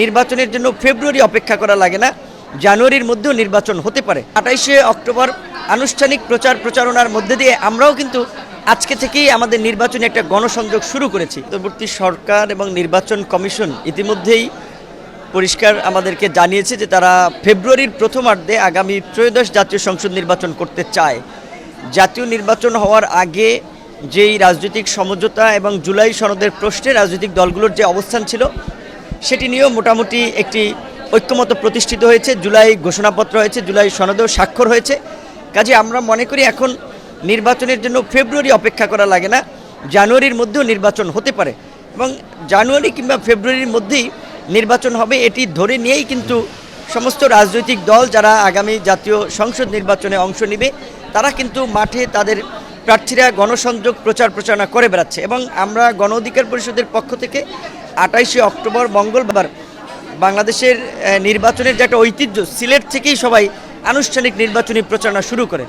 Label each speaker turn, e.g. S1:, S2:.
S1: নির্বাচনের জন্য ফেব্রুয়ারি অপেক্ষা করা লাগে না। জানুয়ারির মধ্যেও নির্বাচন হতে পারে। আঠাইশে অক্টোবর আনুষ্ঠানিক প্রচার প্রচারণার মধ্যে দিয়ে আমরাও কিন্তু আজকে থেকেই আমাদের নির্বাচনে একটা গণসংযোগ শুরু করেছি। পরবর্তী সরকার এবং নির্বাচন কমিশন ইতিমধ্যেই পরিষ্কার আমাদেরকে জানিয়েছে যে তারা ফেব্রুয়ারির প্রথমার্ধে আগামী ত্রয়োদশ জাতীয় সংসদ নির্বাচন করতে চায়। জাতীয় নির্বাচন হওয়ার আগে যেই রাজনৈতিক সমঝোতা এবং জুলাই সনদের প্রশ্নে রাজনৈতিক দলগুলোর যে অবস্থান ছিল সেটি নিয়েও মোটামুটি একটি ঐক্যমত প্রতিষ্ঠিত হয়েছে, জুলাই ঘোষণাপত্র হয়েছে, জুলাই সনদেও স্বাক্ষর হয়েছে। কাজে আমরা মনে করি এখন নির্বাচনের জন্য ফেব্রুয়ারি অপেক্ষা করা লাগে না, জানুয়ারির মধ্যেও নির্বাচন হতে পারে। এবং জানুয়ারি কিংবা ফেব্রুয়ারির মধ্যেই নির্বাচন হবে, এটি ধরে নিয়েই কিন্তু সমস্ত রাজনৈতিক দল যারা আগামী জাতীয় সংসদ নির্বাচনে অংশ নেবে, তারা কিন্তু মাঠে তাদের প্রার্থীরা গণসংযোগ প্রচার প্রচারণা করে বেড়াচ্ছে। এবং আমরা গণ অধিকার পরিষদের পক্ষ থেকে আঠাইশে অক্টোবর মঙ্গলবার বাংলাদেশের নির্বাচনের যে একটা ঐতিহ্য, সিলেট থেকেই সবাই আনুষ্ঠানিক নির্বাচনী প্রচারণা শুরু করে